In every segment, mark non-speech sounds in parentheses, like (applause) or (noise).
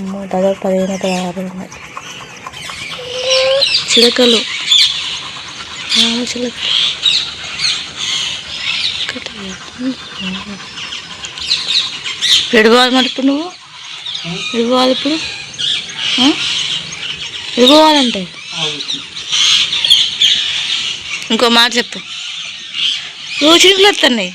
దాదాపు పదిహేను పదహారు ఉన్నాయి చిలకలు. చిలక. మరి ఇప్పుడు నువ్వు? ఎడిపోవాలి ఇప్పుడు? ఆ? ఎడిపోవాలంటే ఇంకో మాట చెప్పు. రోజు చినుకులు వస్తున్నాయి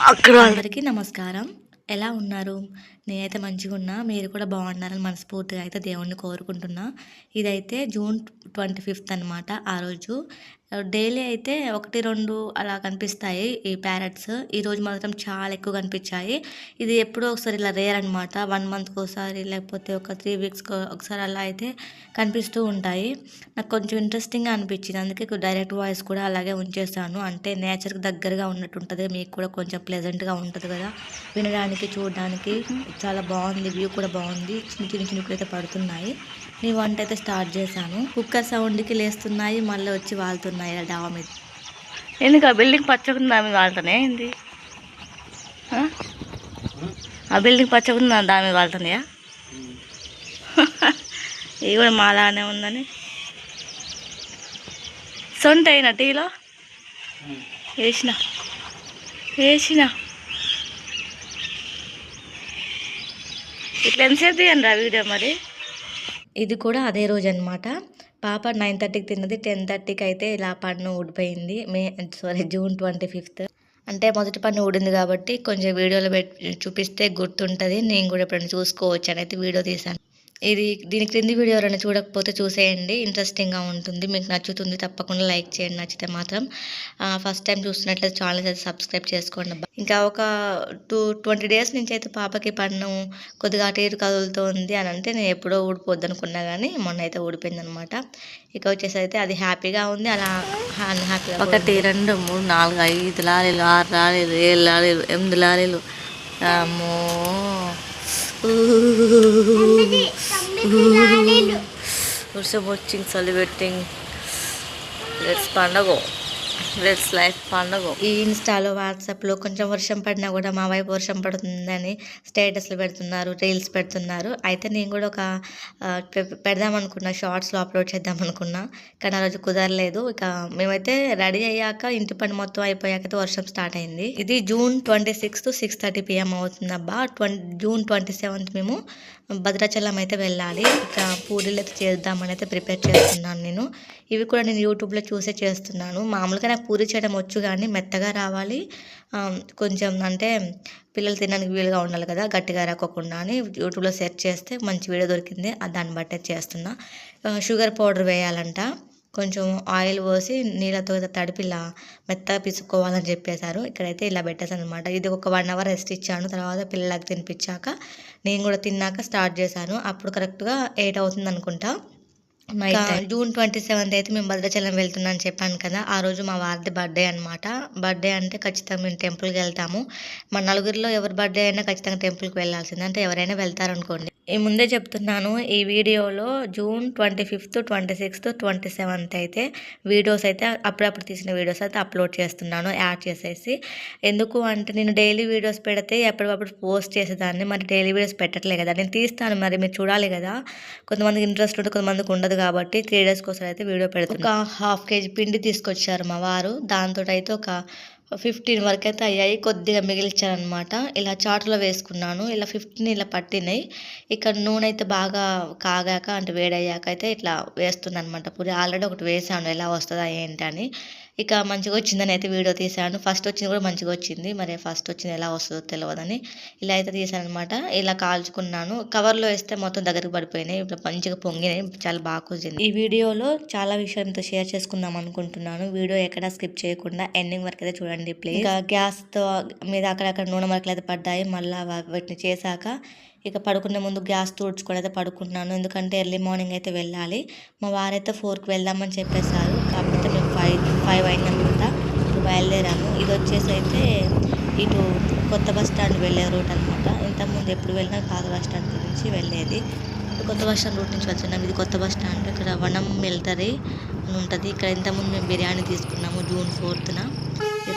అందరికీ నమస్కారం. ఎలా ఉన్నారు? నేనైతే మంచిగా ఉన్నా. మీరు కూడా బాగున్నారని మనస్ఫూర్తిగా అయితే దేవుణ్ణి కోరుకుంటున్నా. ఇదైతే జూన్ ట్వంటీ ఫిఫ్త్ అనమాట ఆ రోజు. డైలీ అయితే ఒకటి రెండు అలా కనిపిస్తాయి ఈ ప్యారెట్స్. ఈ రోజు మాత్రం చాలా ఎక్కువ కనిపించాయి. ఇది ఎప్పుడో ఒకసారి ఇలా రేర్ అనమాట వన్ మంత్కి ఒకసారి లేకపోతే ఒక త్రీ వీక్స్కి ఒకసారి అలా అయితే కనిపిస్తూ ఉంటాయి. నాకు కొంచెం ఇంట్రెస్టింగ్గా అనిపించింది. అందుకే డైరెక్ట్ వాయిస్ కూడా అలాగే ఉంచేసాను. అంటే నేచర్కి దగ్గరగా ఉన్నట్టు ఉంటుంది మీకు కూడా కొంచెం ప్లెజెంట్గా ఉంటుంది కదా. వినడానికి చూడడానికి చాలా బాగుంది. వ్యూ కూడా బాగుంది. చిన్న చిన్న చినుకులు అయితే పడుతున్నాయి. నీ వంట అయితే స్టార్ట్ చేశాను. కుక్కర్ సౌండ్కి లేస్తున్నాయి మళ్ళీ వచ్చి వాళ్తున్నాయి డావ మీద. ఎందుకు ఆ బిల్డింగ్ పచ్చకుండా దాని మీద వాళ్తున్నాయి ఏంది? ఆ? బిల్డింగ్ పచ్చకుండా దాని మీద వాళ్తున్నాయా? (laughs) ఇది కూడా మాలానే ఉందని. సొంట అయినా టీలో? వేసిన. వేసిన. ఇట్లా ఎంతసేపు తీయండి రా వీడియో మరి? ఇది కూడా అదే రోజు అనమాట పాప నైన్ థర్టీకి తిన్నది టెన్ థర్టీకి అయితే ఇలా పన్ను ఊడిపోయింది. May sorry June twenty fifth. అంటే మొదటి పన్ను ఊడింది కాబట్టి కొంచెం వీడియోలో పెట్టి చూపిస్తే గుర్తుంటుంది. నేను కూడా ఎప్పుడైనా చూసుకోవచ్చు అని అయితే వీడియో తీశాను. ఇది దీని క్రింది వీడియో ఎవరైనా చూడకపోతే చూసేయండి. ఇంట్రెస్టింగ్గా ఉంటుంది. మీకు నచ్చుతుంది తప్పకుండా లైక్ చేయండి. నచ్చితే మాత్రం ఫస్ట్ టైం చూస్తున్నట్లయితే ఛానల్ అయితే సబ్స్క్రైబ్ చేసుకోండి. ఇంకా ఒక టూ ట్వంటీ డేస్ నుంచి అయితే పాపకి పన్ను కొద్దిగా అటు ఇటు కదులుతోంది అని అంటే నేను ఎప్పుడో ఊడిపోద్ది అనుకున్నా కానీ మొన్న అయితే ఊడిపోయింది అనమాట ఇక వచ్చేసి అయితే అది హ్యాపీగా ఉంది. అలా హ్యాపీగా ఒకటి రెండు మూడు నాలుగు ఐదు లారీలు ఆరు లారీలు ఏడు లారీలు ఎనిమిది లారీలు. అమ్మో. వర్షం వచ్చింగ్ చలి పెట్టింగ్ లెట్స్ పండగ లెట్స్ లైఫ్ పండగ ఈ ఇన్స్టాలో వాట్సాప్లో కొంచెం వర్షం పడినా కూడా మా వైపు వర్షం పడుతుందని స్టేటస్లు పెడుతున్నారు రీల్స్ పెడుతున్నారు. అయితే నేను కూడా ఒక పెడదాం అనుకున్నా షార్ట్స్లో అప్లోడ్ చేద్దాం అనుకున్నా. కానీ ఆ రోజు కుదరలేదు. ఇక మేమైతే రెడీ అయ్యాక ఇంటి పని మొత్తం అయిపోయాక అయితే వర్షం స్టార్ట్ అయింది. ఇది June twenty sixth six thirty PM అవుతుంది అబ్బా ట్వంటీ జూన్ ట్వంటీ సెవెంత్ మేము భద్రాచలం అయితే వెళ్ళాలి. ఇక పూరీలు అయితే చేద్దామని అయితే ప్రిపేర్ చేస్తున్నాను నేను. ఇవి కూడా నేను యూట్యూబ్లో చూసే చేస్తున్నాను. మామూలుగా నాకు పూరి చేయడం వచ్చు కానీ మెత్తగా రావాలి. కొంచెం అంటే పిల్లలు తినడానికి వీలుగా ఉండాలి కదా గట్టిగా రాకోకుండా అని యూట్యూబ్లో సెర్చ్ చేస్తే మంచి వీడియో దొరికింది. దాన్ని బట్టే చేస్తున్నా. షుగర్ పౌడర్ వేయాలంట. కొంచెం ఆయిల్ పోసి నీళ్ళతో తడిపి ఇలా మెత్తగా పిసుకోవాలని చెప్పేశారు. ఇక్కడైతే ఇలా పెట్టేసాను అనమాట ఇది ఒక వన్ అవర్ రెస్ట్ ఇచ్చాను. తర్వాత పిల్లలకి తినిపించాక నేను కూడా తిన్నాక స్టార్ట్ చేశాను. అప్పుడు కరెక్ట్గా ఎయిట్ అవుతుంది అనుకుంటా. జూన్ ట్వంటీ సెవెంత్ అయితే మేము భద్రాచలం వెళ్తున్నాం అని చెప్పాను కదా. ఆ రోజు మా వారిది బర్త్డే అనమాట బర్త్డే అంటే ఖచ్చితంగా మేము టెంపుల్కి వెళ్తాము. మా నలుగురిలో ఎవరి బర్త్డే అయినా ఖచ్చితంగా టెంపుల్కి వెళ్ళాల్సిందే. అంటే ఎవరైనా వెళ్తారనుకోండి. ఈ ముందే చెప్తున్నాను ఈ వీడియోలో June twenty fifth twenty sixth twenty seventh అయితే వీడియోస్ అయితే అప్పుడప్పుడు తీసిన వీడియోస్ అయితే అప్లోడ్ చేస్తున్నాను యాడ్ చేసేసి. ఎందుకు అంటే నేను డైలీ వీడియోస్ పెడితే ఎప్పటికప్పుడు పోస్ట్ చేసేదాన్ని మరి డైలీ వీడియోస్ పెట్టట్లే కదా. నేను తీస్తాను మరి మీరు చూడాలి కదా. కొంతమందికి ఇంట్రెస్ట్ ఉంటుంది కొంతమందికి ఉండదు కాబట్టి త్రీ డేస్కి ఒకసారి అయితే వీడియో పెడతాను ఒక హాఫ్ కేజీ పిండి తీసుకొచ్చారు మా వారు దాంతో అయితే ఒక ఫిఫ్టీన్ వరకు అయితే అయ్యాయి. కొద్దిగా మిగిల్చారనమాట ఇలా చాటులో వేసుకున్నాను. ఇలా ఫిఫ్టీన్ ఇలా పట్టినాయి. ఇక్కడ నూనె అయితే బాగా కాగాక అంటే వేడయ్యాక అయితే ఇట్లా వేస్తున్నాను అనమాట పూరి ఆల్రెడీ ఒకటి వేసాను. ఎలా వస్తుందా ఏంటి అని. ఇక మంచిగా వచ్చిందని అయితే వీడియో తీశాను. ఫస్ట్ వచ్చింది కూడా మంచిగా వచ్చింది. మరి ఫస్ట్ వచ్చింది ఎలా వస్తుందో తెలియదని ఇలా అయితే తీసాను అనమాట ఇలా కాల్చుకున్నాను. కవర్లో వేస్తే మొత్తం దగ్గరికి పడిపోయినాయి. ఇప్పుడు మంచిగా పొంగినాయి. చాలా బాగా కుదిరింది. ఈ వీడియోలో చాలా విషయంతో షేర్ చేసుకుందాం అనుకుంటున్నాను. వీడియో ఎక్కడ స్కిప్ చేయకుండా ఎండింగ్ వరకు అయితే చూడండి ప్లీజ్ గ్యాస్తో మీద అక్కడక్కడ నూనె మరకలు అయితే పడ్డాయి. మళ్ళీ వాటిని చేశాక ఇక పడుకునే ముందు గ్యాస్ తుడుచుకొని అయితే పడుకుంటున్నాను. ఎందుకంటే ఎర్లీ మార్నింగ్ అయితే వెళ్ళాలి. మా వారైతే ఫోర్కి వెళ్దామని చెప్పేశారు. కాకపోతే ఫైవ్ ఫైవ్ అయిందనమాట బయలుదేరాము ఇది వచ్చేసి అయితే ఇటు కొత్త బస్ స్టాండ్ వెళ్ళే రూట్ అనమాట ఇంతకుముందు ఎప్పుడు వెళ్ళినా పాత బస్ స్టాండ్ నుంచి వెళ్ళేది. కొత్త బస్ స్టాండ్ రూట్ నుంచి వచ్చినాము ఇది కొత్త బస్ స్టాండ్. ఇక్కడ వనం మిలిటరీ అని ఉంటుంది. ఇక్కడ ఇంతకుముందు మేము బిర్యానీ తీసుకున్నాము జూన్ ఫోర్త్న.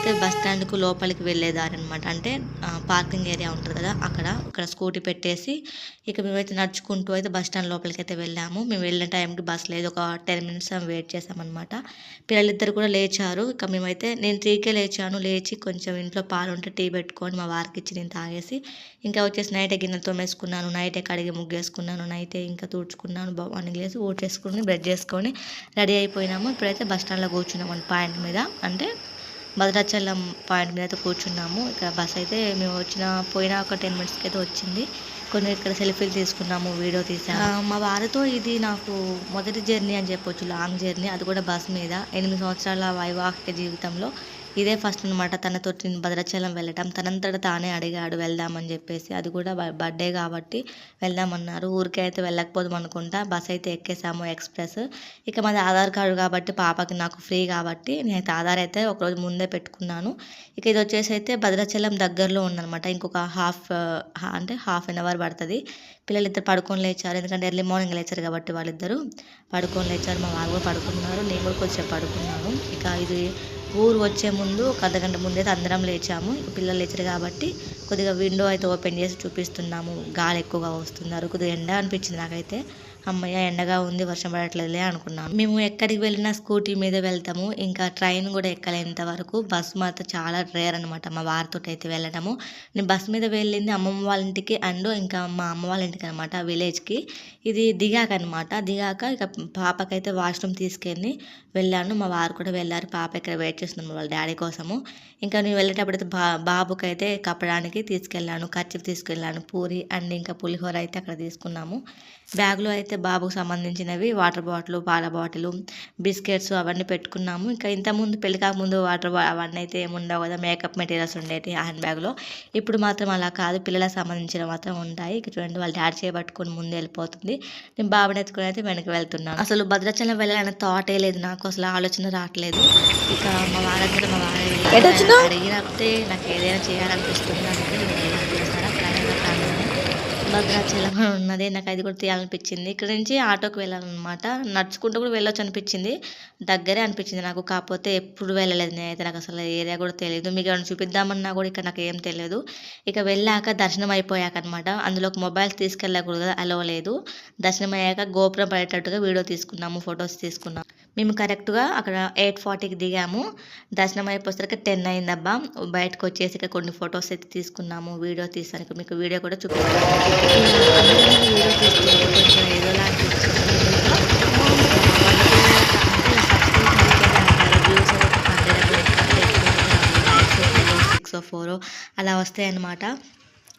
అయితే బస్ స్టాండ్కు లోపలికి వెళ్ళేదారి అనమాట అంటే పార్కింగ్ ఏరియా ఉంటుంది కదా అక్కడ ఇక్కడ స్కూటీ పెట్టేసి ఇక మేమైతే నడుచుకుంటూ అయితే బస్ స్టాండ్ లోపలికి అయితే వెళ్ళాము. మేము వెళ్ళిన టైంకి బస్ లేదు. ఒక టెన్ మినిట్స్ వెయిట్ చేసామన్నమాట పిల్లలిద్దరు కూడా లేచారు. ఇక మేమైతే నేను త్రీకే లేచాను. లేచి కొంచెం ఇంట్లో పాలు ఉంటే టీ పెట్టుకొని మా వారికి ఇచ్చి నేను తాగేసి ఇంకా వచ్చేసి నైటే గిన్నెలు తోమేసుకున్నాను. నైటే కడిగి ముగ్గేసుకున్నాను. నైటే ఇంకా తుడుచుకున్నాను. మార్నింగ్ లేసి ఊడ్చేసుకుని బ్రష్ చేసుకొని రెడీ అయిపోయినాము. ఇప్పుడైతే బస్ స్టాండ్లో కూర్చున్నాము పాయింట్ మీద. అంటే భద్రాచలం పాయింట్ మీద అయితే కూర్చున్నాము. ఇక్కడ బస్ అయితే మేము వచ్చిన పోయిన ఒక టెన్ మినిట్స్కి అయితే వచ్చింది. కొన్ని ఇక్కడ సెల్ఫీలు తీసుకున్నాము వీడియో తీసాము. మా వారితో ఇది నాకు మొదటి జర్నీ అని చెప్పొచ్చు లాంగ్ జర్నీ. అది కూడా బస్ మీద. ఎనిమిది సంవత్సరాల వైవాహిక జీవితంలో ఇదే ఫస్ట్ అనమాట తనతో నేను భద్రాచలం వెళ్ళటం. తనంతట తానే అడిగాడు వెళ్దామని చెప్పేసి. అది కూడా బర్త్డే కాబట్టి వెళ్దామన్నారు. ఊరికే అయితే వెళ్ళకపోదాం అనుకుంటా. బస్ అయితే ఎక్కేసాము ఎక్స్ప్రెస్. ఇక మాది ఆధార్ కార్డు కాబట్టి పాపకి నాకు ఫ్రీ కాబట్టి నేనైతే ఆధార్ అయితే ఒకరోజు ముందే పెట్టుకున్నాను. ఇక ఇది వచ్చేసి అయితే భద్రాచలం దగ్గరలో ఉందనమాట ఇంకొక హాఫ్ అంటే హాఫ్ అన్ అవర్ పడుతుంది. పిల్లలు ఇద్దరు పడుకొని లేచారు. ఎందుకంటే ఎర్లీ మార్నింగ్ లేచారు కాబట్టి వాళ్ళిద్దరు పడుకొని లేచారు. మా వాళ్ళు కూడా పడుకున్నారు. నేను కూడా కొంచెం పడుకున్నాను. ఇక ఇది ఊరు వచ్చే ముందు ఒక అర్ధగంట ముందైతే అందరం లేచాము. పిల్లలు లేచారు కాబట్టి కొద్దిగా విండో అయితే ఓపెన్ చేసి చూపిస్తున్నాము. గాలి ఎక్కువగా వస్తున్నారు. కొద్దిగా ఎండ అనిపించింది నాకైతే. అమ్మయ్య ఎండగా ఉంది వర్షం పడట్లేదులే అనుకున్నాను మేము ఎక్కడికి వెళ్ళినా స్కూటీ మీద వెళ్తాము. ఇంకా ట్రైన్ కూడా ఎక్కలేంత వరకు. బస్సు మాత్రం చాలా రేర్ అనమాట మా వారితో అయితే వెళ్ళడము. నేను బస్సు మీద వెళ్ళింది అమ్మమ్మ వాళ్ళ ఇంటికి అండ్ ఇంకా మా అమ్మ వాళ్ళ ఇంటికి అనమాట విలేజ్కి. ఇది దిగాక అనమాట దిగాక ఇక పాపకైతే వాష్రూమ్ తీసుకెళ్ళి వెళ్ళాను. మా వారు కూడా వెళ్ళారు. పాప ఇక్కడ వెయిట్ చేస్తున్నాను వాళ్ళ డాడీ కోసము. ఇంకా నేను వెళ్ళేటప్పుడు అయితే బా బాబుకైతే కప్పడానికి తీసుకెళ్ళాను. కర్చీఫ్ తీసుకెళ్ళాను. పూరి అండ్ ఇంకా పులిహోర అయితే అక్కడ తీసుకున్నాము. బ్యాగ్లో అయితే బాబుకు సంబంధించినవి వాటర్ బాటిల్ పాల బాటిల్ బిస్కెట్స్ అవన్నీ పెట్టుకున్నాము. ఇంకా ఇంతకుముందు పెళ్ళి కాకముందు వాటర్ బా అవన్నీ అయితే ఏముండవు కదా మేకప్ మెటీరియల్స్ ఉండేవి హ్యాండ్ బ్యాగ్లో. ఇప్పుడు మాత్రం అలా కాదు పిల్లలకు సంబంధించిన మాత్రం ఉంటాయి. ఇక చూడండి వాళ్ళ డాడీ చేయబట్టుకొని ముందు వెళ్ళిపోతుంది. నేను బాబుని ఎత్తుకుని అయితే వెనక్కి వెళ్తున్నాను. అసలు భద్రాచలం వెళ్ళాలనే థాటే లేదు నాకు అసలు ఆలోచన రావట్లేదు. ఇక మా వాళ్ళందరూ మా వారు అడిగినప్పుడే నాకు ఏదైనా చేయాలనిపిస్తుంది అందుకే నేను భద్రాచలం ఉన్నది. నాకు అది కూడా తీయాలనిపించింది. ఇక్కడ నుంచి ఆటోకి వెళ్ళాలన్నమాట. నడుచుకుంటూ కూడా వెళ్ళొచ్చు అనిపించింది. దగ్గరే అనిపించింది నాకు. కాకపోతే ఎప్పుడు వెళ్ళలేదు నేనైతే. నాకు అసలు ఏరియా కూడా తెలియదు మీకు ఏమైనా చూపిద్దామన్నా కూడా ఇక్కడ నాకు ఏం తెలియదు ఇక వెళ్ళాక దర్శనం అయిపోయాక అనమాట అందులోకి మొబైల్స్ తీసుకెళ్ళకూడదు. అలవలేదు దర్శనం అయ్యాక గోపురం పడేటట్టుగా వీడియో తీసుకున్నాము. ఫొటోస్ తీసుకున్నాము. మేము కరెక్ట్గా అక్కడ ఎయిట్ ఫార్టీకి దిగాము. దర్శనం అయిపోసరికి టెన్ అయిందబ్బా. బయటకు వచ్చేసి ఇక్కడ కొన్ని ఫొటోస్ అయితే తీసుకున్నాము. వీడియో తీసాను మీకు వీడియో కూడా చూపిస్తాను. వీడియో కొంచెం ఏదోలా సిక్స్ ఫోర్ అలా వస్తాయి అన్నమాట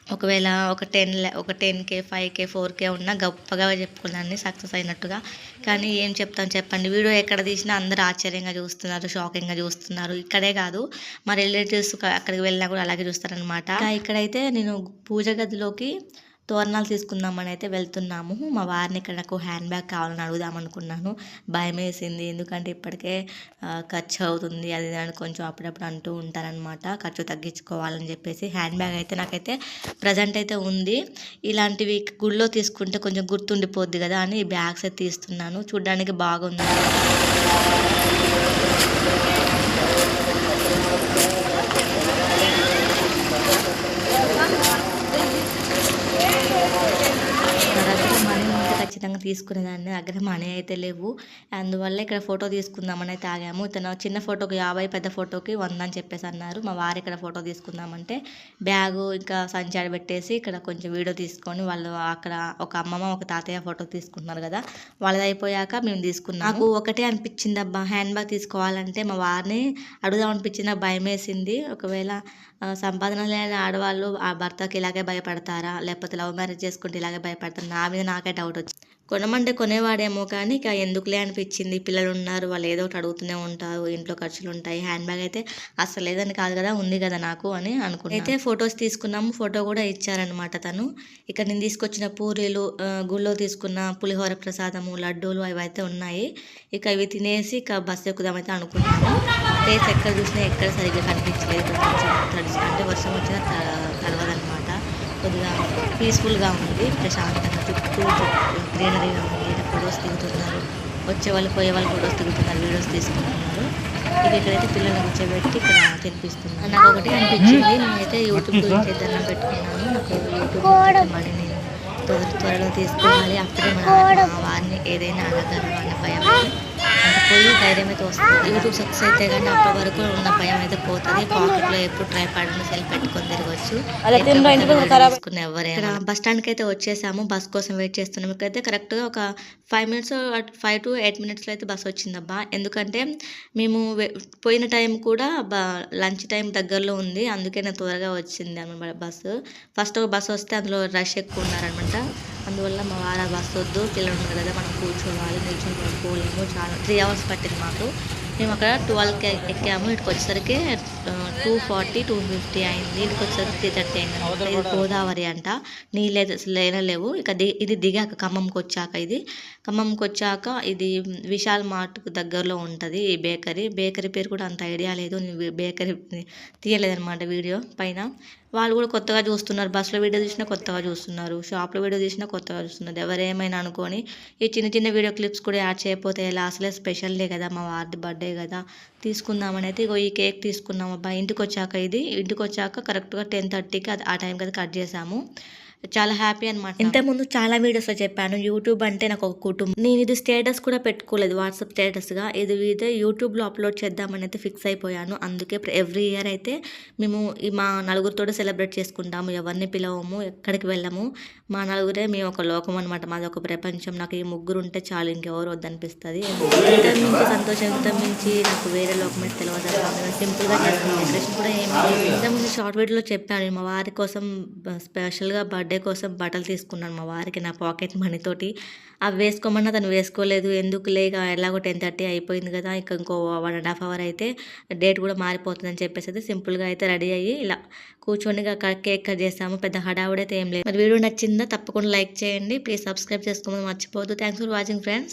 ఒకవేళ ఒక టెన్ ఒక ten K five K four K ఉన్నా గొప్పగా చెప్పుకున్నాను సక్సెస్ అయినట్టుగా. కానీ ఏం చెప్తాను చెప్పండి. వీడియో ఎక్కడ తీసినా అందరూ ఆశ్చర్యంగా చూస్తున్నారు షాకింగ్గా చూస్తున్నారు. ఇక్కడే కాదు. మా రిలేటివ్స్ అక్కడికి వెళ్ళినా కూడా అలాగే చూస్తారనమాట ఇక్కడైతే నేను పూజ గదిలోకి తోరణాలు తీసుకుందామని అయితే వెళ్తున్నాము. మా వారిని ఇక్కడ నాకు హ్యాండ్ బ్యాగ్ కావాలని అడుగుదాం అనుకున్నాను. భయం వేసింది. ఎందుకంటే ఇప్పటికే ఖర్చు అవుతుంది అది అని కొంచెం అప్పుడప్పుడు అంటూ ఉంటారనమాట ఖర్చు తగ్గించుకోవాలని చెప్పేసి హ్యాండ్ బ్యాగ్ అయితే నాకైతే ప్రజెంట్ అయితే ఉంది. ఇలాంటివి గుళ్ళో తీసుకుంటే కొంచెం గుర్తుండిపోద్ది కదా అని ఈ బ్యాగ్స్ అయితే తీస్తున్నాను. చూడడానికి బాగుంది నా దగ్గర మనీ ఉంటే ఖచ్చితంగా తీసుకునేదాన్ని నా దగ్గర మనీ అయితే లేవు. అందువల్ల ఇక్కడ ఫోటో తీసుకుందామని అయితే ఆగాము. ఇతను చిన్న ఫోటోకి యాభై పెద్ద ఫోటోకి వంద అని చెప్పేసి అన్నారు. మా వారు ఇక్కడ ఫోటో తీసుకుందామంటే బ్యాగు ఇంకా సంచాడు పెట్టేసి ఇక్కడ కొంచెం వీడియో తీసుకొని వాళ్ళు అక్కడ ఒక అమ్మమ్మ ఒక తాతయ్య ఫోటో తీసుకుంటున్నారు కదా. వాళ్ళది అయిపోయాక మేము తీసుకున్నాం నాకు ఒకటే అనిపించింది అబ్బా. హ్యాండ్ బ్యాగ్ తీసుకోవాలంటే మా వారిని అడుగుదాం అనిపించిన భయం వేసింది. ఒకవేళ సంపాదన లేని ఆడవాళ్ళు ఆ భర్తకి ఇలాగే భయపడతారా? లేకపోతే లవ్ మ్యారేజ్ చేసుకుంటే ఇలాగే భయపడతారు? నా మీద నాకే డౌట్ వచ్చింది. కొనమంటే కొనేవాడేమో కానీ ఇక ఎందుకులే అనిపించింది. పిల్లలు ఉన్నారు వాళ్ళు ఏదో ఒకటి అడుగుతూనే ఉంటారు ఇంట్లో ఖర్చులు ఉంటాయి హ్యాండ్ బ్యాగ్ అయితే అసలు లేదని కాదు కదా ఉంది కదా నాకు అని అనుకున్నాను అయితే ఫొటోస్ తీసుకున్నాము ఫోటో కూడా ఇచ్చారనమాట తను. ఇక్కడ నేను తీసుకొచ్చిన పూరీలు గుళ్ళో తీసుకున్న పులిహోర ప్రసాదము లడ్డూలు అవి అయితే ఉన్నాయి. ఇక ఇవి తినేసి ఇక బస్సు ఎక్కుదామైతే అనుకున్నాను. ప్లేస్ ఎక్కడ చూసినా ఎక్కడ సరిగ్గా కనిపించలేదు. అంటే వర్షం వచ్చిన తర్వాతనమాట కొద్దిగా పీస్ఫుల్గా ఉంది ప్రశాంతంగా చుట్టూ గ్రీనరీగా ఉంది ఫొటోస్ దిగుతున్నారు. వచ్చే వాళ్ళు పోయే వాళ్ళు ఫొటోస్ దిగుతున్నారు వీడియోస్ తీసుకుంటున్నారు. ఇక ఇక్కడైతే పిల్లల్ని కూర్చోబెట్టి ఇక్కడ తినిపిస్తున్నాను నాకు ఒకటి అనిపించింది నేనైతే యూట్యూబ్ గురించి దండం పెట్టుకున్నాను. నాకు యూట్యూబ్ నేను త్వర త్వరలో తీసుకోవాలి అప్పుడే మన వారిని ఏదైనా అనగలను అన్న భయం పోయి ధైర్యం అయితే వస్తుంది. యూట్యూబ్ సక్సెస్ అయితే కానీ అప్పటి వరకు ఉన్న భయం అయితే పోతుంది. పాకెట్లో ఎప్పుడు ట్రై పడిన సెల్ పెట్టుకొని తిరగచ్చు. ఎవరైనా బస్ స్టాండ్కి అయితే వచ్చేసాము. బస్ కోసం వెయిట్ చేస్తున్నాం. ఇక్కడైతే కరెక్ట్గా ఒక five minutes five to eight మినిట్స్లో అయితే బస్ వచ్చిందబ్బా. ఎందుకంటే మేము పోయిన టైం కూడా లంచ్ టైం దగ్గరలో ఉంది. అందుకే నేను త్వరగా వచ్చింది అనమాట బస్సు ఫస్ట్ ఒక బస్సు వస్తే అందులో రష్ ఎక్కువ ఉన్నారనమాట. అందువల్ల మా వారు బస్సు వద్దు పిల్లలు ఉన్నారు కదా మనం కూర్చోవాలి నిల్చొని పడుకోలేము చాలా త్రీ అవర్స్ పట్టింది మాకు. మేము అక్కడ ట్వెల్వ్కి ఎక్కాము. ఇక్కడికి వచ్చేసరికి టూ ఫార్టీ టూ ఫిఫ్టీ అయింది. ఇక్కడికి వచ్చేసరికి త్రీ థర్టీ అయింది. అనమాట ఇది గోదావరి అంట. నీళ్ళు అయితే అసలు లేనే లేవు. ఇక ది ఇది దిగాక ఖమ్మంకి వచ్చాక ఇది. ఖమ్మంకి వచ్చాక ఇది విశాల్ మార్ట్కు దగ్గరలో ఉంటుంది ఈ బేకరీ. బేకరీ పేరు కూడా అంత ఐడియా లేదు. నేను బేకరీ తీయలేదనమాట వీడియో పైన. వాళ్ళు కూడా కొత్తగా చూస్తున్నారు. బస్సులో వీడియో చూసినా కొత్తగా చూస్తున్నారు. షాప్లో వీడియో చూసినా కొత్తగా చూస్తున్నారు. ఎవరేమైనా అనుకొని ఈ చిన్న చిన్న వీడియో క్లిప్స్ కూడా యాడ్ చేయకపోతే ఎలా? అసలే కదా మా వారి బర్త్డే కదా. తీసుకుందామని అయితే ఇగో ఈ కేక్ తీసుకున్నాం అబ్బా. ఇంటికి వచ్చాక ఇది. ఇంటికి వచ్చాక కరెక్ట్గా టెన్ థర్టీకి అది ఆ టైంకి అది కట్ చేసాము. చాలా హ్యాపీ అనమాట ఇంతకుముందు చాలా వీడియోస్లో చెప్పాను యూట్యూబ్ అంటే నాకు ఒక కుటుంబం. నేను ఇది స్టేటస్ కూడా పెట్టుకోలేదు వాట్సాప్ స్టేటస్గా ఇది ఇదే యూట్యూబ్లో అప్లోడ్ చేద్దామని అయితే ఫిక్స్ అయిపోయాను. అందుకే ఎవ్రీ ఇయర్ అయితే మేము ఈ మా నలుగురితో సెలబ్రేట్ చేసుకుంటాము. ఎవరిని పిలవము ఎక్కడికి వెళ్ళము. మా నలుగురే మేము ఒక లోకం అనమాట మాది ఒక ప్రపంచం. నాకు ఈ ముగ్గురు ఉంటే చాలు ఇంకెవరు వద్దనిపిస్తుంది. ఇంత సంతోషం ఇంత మించి నాకు వేరే లోకం అయితే తెలియదు సింపుల్గా చేస్తాను డెకరేషన్ కూడా ఏమి ఇంత ఇంతకుముందు షార్ట్ వీడియోలో చెప్పాను మా వారి కోసం స్పెషల్గా బర్త్డే కోసం బట్టలు తీసుకున్నాను మా వారికి నా పాకెట్ మనీతోటి అవి వేసుకోమన్నా తను వేసుకోలేదు. ఎందుకు లేక ఎలాగో టెన్ థర్టీ అయిపోయింది కదా ఇక ఇంకో వన్ అండ్ హాఫ్ అవర్ అయితే డేట్ కూడా మారిపోతుందని చెప్పేసి అయితే సింపుల్గా అయితే రెడీ అయ్యి ఇలా కూర్చొని క- కేక్ కట్ చేస్తాము పెద్ద హడావుడైతే ఏం లేదు. మరి వీడియో నచ్చిందా తప్పకుండా లైక్ చేయండి. ప్లీజ్ సబ్స్క్రైబ్ చేసుకోమని మర్చిపోవద్దు. Thanks for watching friends